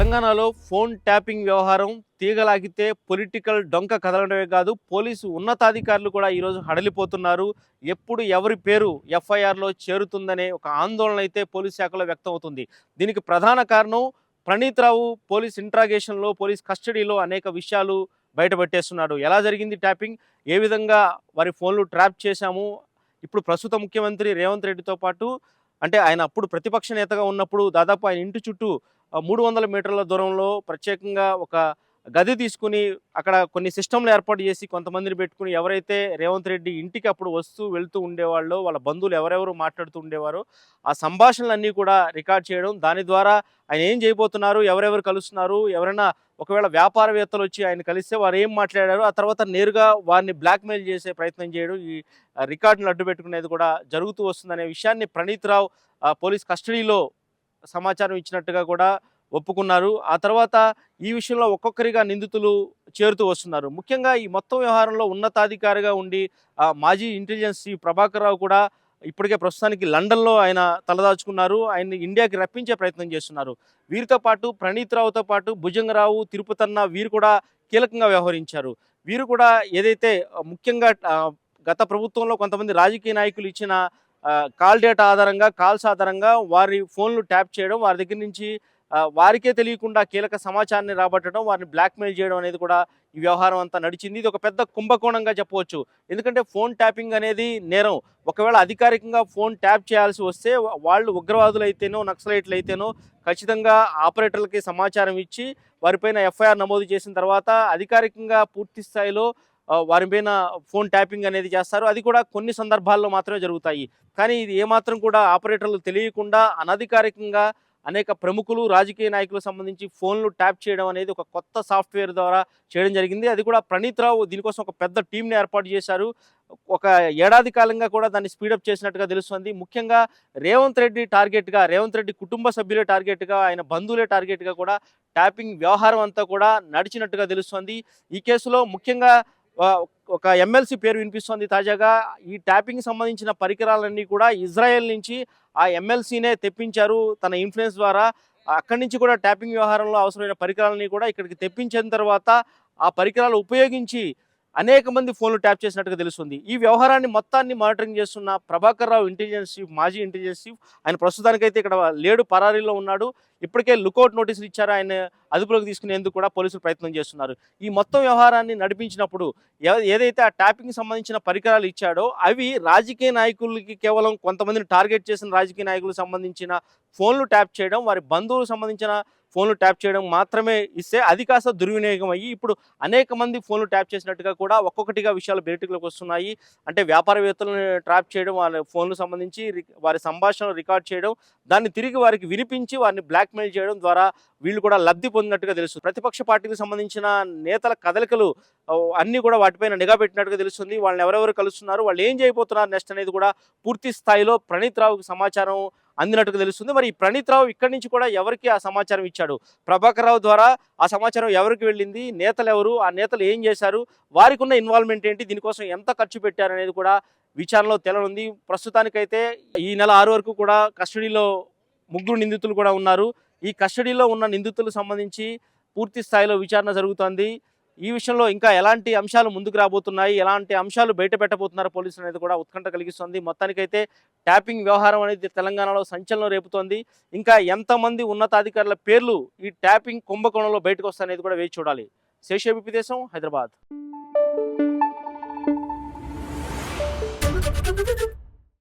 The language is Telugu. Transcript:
తెలంగాణలో ఫోన్ ట్యాపింగ్ వ్యవహారం తీగలాగితే పొలిటికల్ డొంక కదలడమే కాదు పోలీసు ఉన్నతాధికారులు కూడా ఈరోజు హడలిపోతున్నారు. ఎప్పుడు ఎవరి పేరు ఎఫ్ఐఆర్లో చేరుతుందనే ఒక ఆందోళన అయితే పోలీస్ శాఖలో వ్యక్తం అవుతుంది దీనికి ప్రధాన కారణం ప్రణీత్ రావు పోలీస్ ఇంట్రాగేషన్లో పోలీస్ కస్టడీలో అనేక విషయాలు బయటపెట్టేస్తున్నాడు. ఎలా జరిగింది ట్యాపింగ్? ఏ విధంగా వారి ఫోన్లు ట్రాప్ చేశాము? ఇప్పుడు ప్రస్తుత ముఖ్యమంత్రి రేవంత్ రెడ్డితో పాటు అంటే ఆయన అప్పుడు ప్రతిపక్ష నేతగా ఉన్నప్పుడు దాదాపు ఆయన ఇంటి చుట్టూ మూడు వందల మీటర్ల దూరంలో ప్రత్యేకంగా ఒక గది తీసుకుని అక్కడ కొన్ని సిస్టంలు ఏర్పాటు చేసి కొంతమందిని పెట్టుకుని ఎవరైతే రేవంత్ రెడ్డి ఇంటికి అప్పుడు వస్తూ వెళ్తూ ఉండేవాళ్ళో వాళ్ళ బంధువులు ఎవరెవరు మాట్లాడుతూ ఉండేవారో ఆ సంభాషణలన్నీ కూడా రికార్డ్ చేయడం దాని ద్వారా ఆయన ఏం చేయబోతున్నారు ఎవరెవరు కలుస్తున్నారు ఎవరైనా ఒకవేళ వ్యాపారవేత్తలు వచ్చి ఆయన కలిస్తే వారు ఏం మాట్లాడారు ఆ తర్వాత నేరుగా వారిని బ్లాక్మెయిల్ చేసే ప్రయత్నం చేయడం ఈ రికార్డును అడ్డు పెట్టుకునేది కూడా జరుగుతూ వస్తుందనే విషయాన్ని ప్రణీత్ రావు పోలీస్ కస్టడీలో సమాచారం ఇచ్చినట్టుగా కూడా ఒప్పుకున్నారు. ఆ తర్వాత ఈ విషయంలో ఒక్కొక్కరిగా నిందితులు చేరుతూ వస్తున్నారు. ముఖ్యంగా ఈ మొత్తం వ్యవహారంలో ఉన్నతాధికారిగా ఉండి మాజీ ఇంటెలిజెన్స్ చీఫ్ ప్రభాకర్ రావు కూడా ఇప్పటికే ప్రస్తుతానికి లండన్లో ఆయన తలదాచుకున్నారు. ఆయన్ని ఇండియాకి రప్పించే ప్రయత్నం చేస్తున్నారు. వీరితో పాటు ప్రణీత్ రావుతో పాటు భుజంగరావు తిరుపతన్న వీరు కూడా కీలకంగా వ్యవహరించారు. వీరు కూడా ఏదైతే ముఖ్యంగా గత ప్రభుత్వంలో కొంతమంది రాజకీయ నాయకులు ఇచ్చిన కాల్ డేటా ఆధారంగా కాల్స్ ఆధారంగా వారి ఫోన్లు ట్యాప్ చేయడం వారి దగ్గర నుంచి వారికే తెలియకుండా కీలక సమాచారాన్ని రాబట్టడం వారిని బ్లాక్మెయిల్ చేయడం అనేది కూడా ఈ వ్యవహారం అంతా నడిచింది. ఇది ఒక పెద్ద కుంభకోణంగా చెప్పవచ్చు. ఎందుకంటే ఫోన్ ట్యాపింగ్ అనేది నేరం. ఒకవేళ అధికారికంగా ఫోన్ ట్యాప్ చేయాల్సి వస్తే వాళ్ళు ఉగ్రవాదులు అయితేనో నక్సలైట్లు అయితేనో ఖచ్చితంగా ఆపరేటర్లకి సమాచారం ఇచ్చి వారిపైన ఎఫ్ఐఆర్ నమోదు చేసిన తర్వాత అధికారికంగా పూర్తి స్థాయిలో వారి పైన ఫోన్ ట్యాపింగ్ అనేది చేస్తారు. అది కూడా కొన్ని సందర్భాల్లో మాత్రమే జరుగుతాయి. కానీ ఇది ఏమాత్రం కూడా ఆపరేటర్లు తెలియకుండా అనధికారికంగా అనేక ప్రముఖులు రాజకీయ నాయకులకు సంబంధించి ఫోన్లు ట్యాప్ చేయడం అనేది ఒక కొత్త సాఫ్ట్వేర్ ద్వారా చేయడం జరిగింది. అది కూడా ప్రణీత్ రావు దీనికోసం ఒక పెద్ద టీంని ఏర్పాటు చేశారు. ఒక ఏడాది కాలంగా కూడా దాన్ని స్పీడప్ చేసినట్టుగా తెలుస్తుంది. ముఖ్యంగా రేవంత్ రెడ్డి టార్గెట్గా రేవంత్ రెడ్డి కుటుంబ సభ్యులే టార్గెట్గా ఆయన బంధువులే టార్గెట్గా కూడా ట్యాపింగ్ వ్యవహారం అంతా కూడా నడిచినట్టుగా తెలుస్తుంది. ఈ కేసులో ముఖ్యంగా ఒక ఎమ్మెల్సీ పేరు వినిపిస్తోంది తాజాగా. ఈ ట్యాపింగ్ సంబంధించిన పరికరాలన్నీ కూడా ఇజ్రాయెల్ నుంచి ఆ ఎమ్మెల్సీనే తెప్పించారు తన ఇన్ఫ్లుయెన్స్ ద్వారా. అక్కడి నుంచి కూడా ట్యాపింగ్ వ్యవహారంలో అవసరమైన పరికరాలని కూడా ఇక్కడికి తెప్పించిన తర్వాత ఆ పరికరాలు ఉపయోగించి అనేక మంది ఫోన్లు ట్యాప్ చేసినట్టుగా తెలుస్తుంది. ఈ వ్యవహారాన్ని మొత్తాన్ని మానిటరింగ్ చేస్తున్న ప్రభాకర్ రావు ఇంటెలిజెన్స్ చీఫ్ మాజీ ఇంటెలిజెన్స్ చీఫ్. ఆయన ప్రస్తుతానికైతే ఇక్కడ లేడు పరారీలో ఉన్నాడు. ఇప్పటికే లుకౌట్ నోటీసులు ఇచ్చారు. ఆయన అదుపులోకి తీసుకునేందుకు కూడా పోలీసులు ప్రయత్నం చేస్తున్నారు. ఈ మొత్తం వ్యవహారాన్ని నడిపించినప్పుడు ఏదైతే ఆ ట్యాపింగ్ సంబంధించిన పరికరాలు ఇచ్చాడో అవి రాజకీయ నాయకులకి కేవలం కొంతమందిని టార్గెట్ చేసిన రాజకీయ నాయకులకు సంబంధించిన ఫోన్లు ట్యాప్ చేయడం వారి బంధువులకు సంబంధించిన ఫోన్లు ట్యాప్ చేయడం మాత్రమే ఇస్తే అది కాస్త దుర్వినియోగం అయ్యి ఇప్పుడు అనేక మంది ఫోన్లు ట్యాప్ చేసినట్టుగా కూడా ఒక్కొక్కటిగా విషయాలు బయటకులోకి వస్తున్నాయి. అంటే వ్యాపారవేత్తలను ట్రాప్ చేయడం వాళ్ళ ఫోన్లు సంబంధించి రి- వారి సంభాషణలు రికార్డ్ చేయడం దాన్ని తిరిగి వారికి వినిపించి వారిని బ్లాక్మెయిల్ చేయడం ద్వారా వీళ్ళు కూడా లబ్ధి పొందినట్టుగా తెలుస్తుంది. ప్రతిపక్ష పార్టీకి సంబంధించిన నేతల కదలికలు అన్నీ కూడా వాటిపైన నిఘా పెట్టినట్టుగా తెలుస్తుంది. వాళ్ళని ఎవరెవరు కలుస్తున్నారు వాళ్ళు ఏం చేయబోతున్నారు నెక్స్ట్ అనేది కూడా పూర్తి స్థాయిలో ప్రణీత్ రావుకి సమాచారం అందినట్టుగా తెలుస్తుంది. మరి ప్రణీత్ రావు ఇక్కడి నుంచి కూడా ఎవరికి ఆ సమాచారం ఇచ్చాడు? ప్రభాకర్ రావు ద్వారా ఆ సమాచారం ఎవరికి వెళ్ళింది? నేతలు ఎవరు? ఆ నేతలు ఏం చేశారు? వారికి ఉన్న ఇన్వాల్వ్మెంట్ ఏంటి? దీనికోసం ఎంత ఖర్చు పెట్టారు అనేది కూడా విచారణలో తెలనుంది. ప్రస్తుతానికైతే ఈ నెల ఆరు వరకు కూడా కస్టడీలో ముగ్గురు నిందితులు కూడా ఉన్నారు. ఈ కస్టడీలో ఉన్న నిందితులకు సంబంధించి పూర్తి స్థాయిలో విచారణ జరుగుతోంది. ఈ విషయంలో ఇంకా ఎలాంటి అంశాలు ముందుకు రాబోతున్నాయి? ఎలాంటి అంశాలు బయట పెట్టబోతున్నారు పోలీసులు అనేది కూడా ఉత్కంఠ కలిగిస్తుంది. మొత్తానికైతే ట్యాపింగ్ వ్యవహారం అనేది తెలంగాణలో సంచలనం రేపుతోంది. ఇంకా ఎంతమంది ఉన్నతాధికారుల పేర్లు ఈ ట్యాపింగ్ కుంభకోణంలో బయటకు వస్తాయనేది కూడా వేచి చూడాలి. శేషేబి దేశం హైదరాబాద్.